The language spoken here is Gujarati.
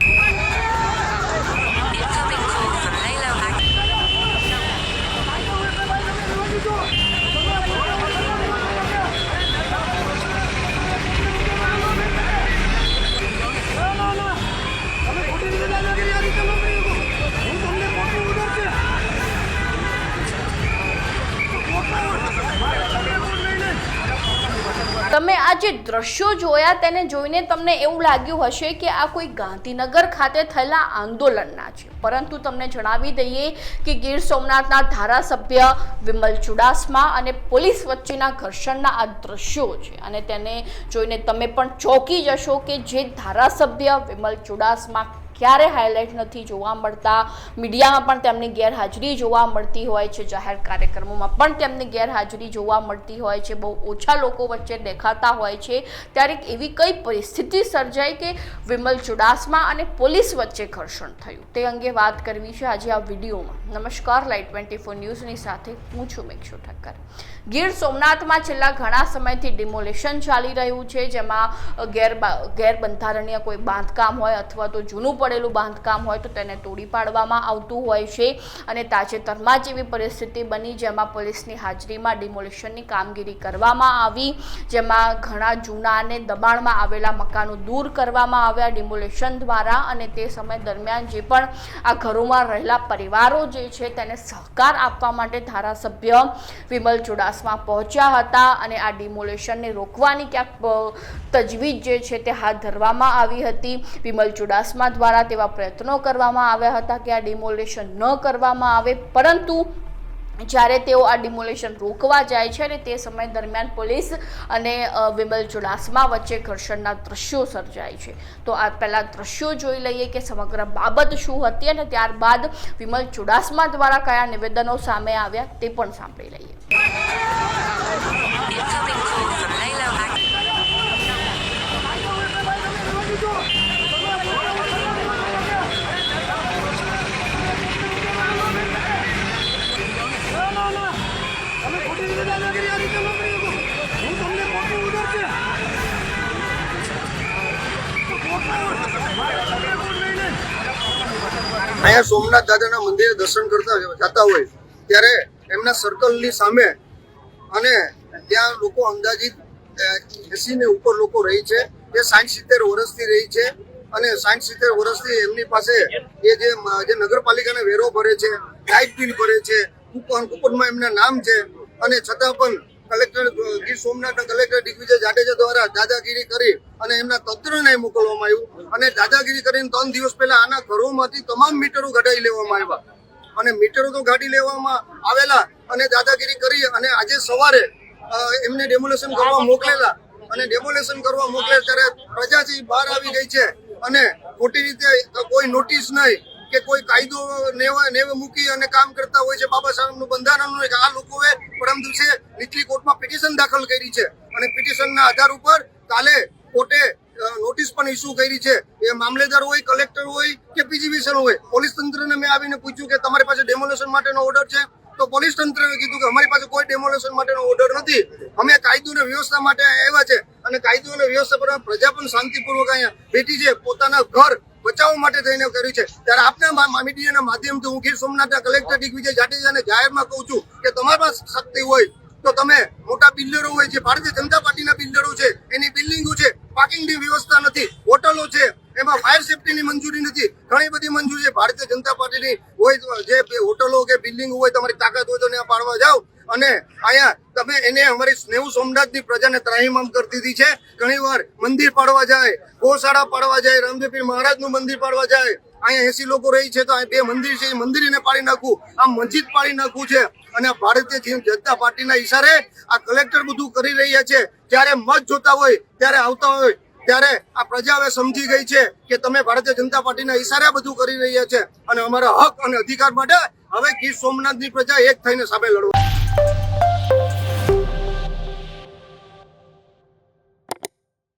you આ જે દ્રશ્યો જોયા તેને જોઈને તમને એવું લાગ્યું હશે કે આ કોઈ ગાંધીનગર ખાતે થયેલા આંદોલનના છે. પરંતુ તમને જણાવી દઈએ કે ગીર સોમનાથના ધારાસભ્ય વિમલ ચુડાસમા અને પોલીસ વચ્ચેના ઘર્ષણના આ દ્રશ્યો છે. અને તેને જોઈને તમે પણ ચોંકી જશો કે જે ધારાસભ્ય વિમલ ચુડાસમા ક્યારે હાઇલાઇટ નથી જોવા મળતા. મીડિયામાં પણ તેમની ગેરહાજરી જોવા મળતી હોય છે. જાહેર કાર્યક્રમોમાં પણ તેમની ગેરહાજરી જોવા મળતી હોય છે. બહુ ઓછા લોકો વચ્ચે દેખાતા હોય છે. ત્યારે એવી કઈ પરિસ્થિતિ સર્જાઈ કે વિમલ ચુડાસમા અને પોલીસ વચ્ચે ઘર્ષણ થયું? તે અંગે વાત કરવી છે આજે આ વિડીયોમાં. નમસ્કાર. લાઈટ ટ્વેન્ટી ફોર ન્યૂઝની સાથે હું છું મેક્ષુ ઠક્કર. ગીર સોમનાથમાં છેલ્લા ઘણા સમયથી ડિમોલેશન ચાલી રહ્યું છે. જેમાં ગેર ગેરબંધારણીય કોઈ બાંધકામ હોય અથવા તો જૂનું પડેલું બાંધકામ હોય તો તેને તોડી પાડવામાં આવતું હોય છે અને તાજેતરમાં જ એવી પરિસ્થિતિ બની જેમાં પોલીસની હાજરીમાં ડિમોલિશનની કામગીરી કરવામાં આવી, જેમાં ઘણા જૂના અને દબાણમાં આવેલા મકાનો દૂર કરવામાં આવ્યા ડિમોલેશન દ્વારા અને તે સમય દરમિયાન જે પણ આ ઘરોમાં રહેલા પરિવારો જે છે તેને સહકાર આપવા માટે ધારાસભ્ય વિમલ ચુડાસમા પહોંચ્યા હતા અને આ ડિમોલેશનને રોકવાની ક્યાંક તજવીજ જે છે તે હાથ ધરવામાં આવી હતી. વિમલ ચુડાસમા દ્વારા તેવા પ્રયત્નો કરવામાં આવ્યા હતા કે આ ડિમોલેશન ન કરવામાં આવે. પરંતુ જ્યારે તેઓ આ ડિમોલેશન રોકવા જાય છે અને તે સમય દરમિયાન પોલીસ અને વિમલ ચુડાસમા વચ્ચે ઘર્ષણના દ્રશ્યો સર્જાય છે. તો આ પહેલાં દ્રશ્યો જોઈ લઈએ કે સમગ્ર બાબત શું હતી અને ત્યારબાદ વિમલ ચુડાસમા દ્વારા કયા નિવેદનો સામે આવ્યા તે પણ સાંભળી લઈએ. અહીંયા સોમનાથ દાદાના મંદિરે દર્શન કરતા જતા હોય, ત્યારે એમના સર્કલની સામે અને ત્યાં લોકો અંદાજિત એસી ને ઉપર લોકો રહી છે, એ સાઠ સિત્તેર વર્ષથી રહી છે અને સાઠ સિત્તેર વર્ષથી એમની પાસે એ જે જે નગરપાલિકાને વેરો ભરે છે લાઇટ બિલ ભરે છે, કૂપન, કૂપનમાં એમના નામ છે અને છતાં પણ કલેક્ટર ગીર સોમનાથના કલેક્ટર દિગ્વિજય જાડેજા દ્વારા દાદાગીરી કરી અને એમના તંત્રને મોકલવામાં આવ્યું અને દાદાગીરી કરીને ત્રણ દિવસ પહેલા આના ઘરોમાંથી તમામ મીટરો ઘટાડી લેવામાં આવ્યા. અને મીટરો તો કાઢી લેવામાં આવેલા અને દાદાગીરી કરી અને આજે સવારે એમને ડેમોલેશન કરવા મોકલેલા. અને ડેમોલેશન કરવા મોકલે ત્યારે પ્રજાથી બહાર આવી ગઈ છે અને ખોટી રીતે કોઈ નોટિસ નહીં. કે કોઈ કાયદો નેવે નેવે મૂકી અને કામ કરતા હોય છે, બાબા સાહેબનું બંધારણનું એક આ લોકોએ પરમ દિવસે નીચલી કોર્ટમાં પિટિશન દાખલ કરી છે. અને પિટિશનના આધાર ઉપર કાલે કોર્ટે નોટિસ પણ ઇસ્યુ કરી છે. એ મામલેદાર હોય, કલેક્ટર હોય કે પીજીવીસન હોય, પોલીસ તંત્રને મેં આવીને પૂછ્યું કે તમારી પાસે ડેમોલેશન માટેનો ઓર્ડર છે? તો પોલીસ તંત્રએ કીધું કે અમારી પાસે કોઈ ડેમોલેશન માટેનો ઓર્ડર નથી. અમે કાયદો અને વ્યવસ્થા માટે આવ્યા છે. અને કાયદો અને વ્યવસ્થા પર પ્રજા પણ શાંતિપૂર્વક અહીંયા બેઠી છે. પોતાના ઘર બચાવવા માટે થઈને કર્યું છે. ત્યારે આપના મીડિયાના માધ્યમથી હું ગીર સોમનાથના કલેક્ટર દિગ્વિજય જાડેજાને જાહેરમાં કહું છું કે તમારી પાસે શક્તિ હોય તો તમે મોટા બિલ્ડરો હોય છે ભારતીય જનતા પાર્ટીના બિલ્ડરો છે, એની બિલ્ડિંગો છે પાર્કિંગની વ્યવસ્થા નથી, હોટલો છે, એમાં ફાયર સેફટીની મંજૂરી નથી. ઘણી બધી મંજૂરી છે. ભારતીય જનતા પાર્ટીની હોય જે હોટલો કે બિલ્ડિંગ હોય તમારી તાકાત હોય તો ત્યાં પાડવા જાઓ. અને અહીંયા તમે એને અમારી નેવું સોમનાથની પ્રજાને ત્રાહીમામ કરી દીધી છે. ઘણી વાર મંદિર પાડવા જાય, ગોશાળા પાડવા જાય રામદેવપીર મહારાજનું મંદિર પાડવા જાય. અહીંયા એસી લોકો રહી છે તો અહીં બે મંદિર છે, એ મંદિરને પાડી નાખવું આ મસ્જિદ પાડી નાખવું છે. અને ભારતીય જનતા પાર્ટીના ઈશારે આ કલેક્ટર બધું કરી રહ્યા છે. જ્યારે મત જોતા હોય, ત્યારે આવતા હોય, ત્યારે આ પ્રજા હવે સમજી ગઈ છે કે તમે ભારતીય જનતા પાર્ટીના ઈશારે બધું કરી રહ્યા છે. અને અમારા હક અને અધિકાર માટે હવે ગીર સોમનાથની પ્રજા એક થઈને સામે લડવા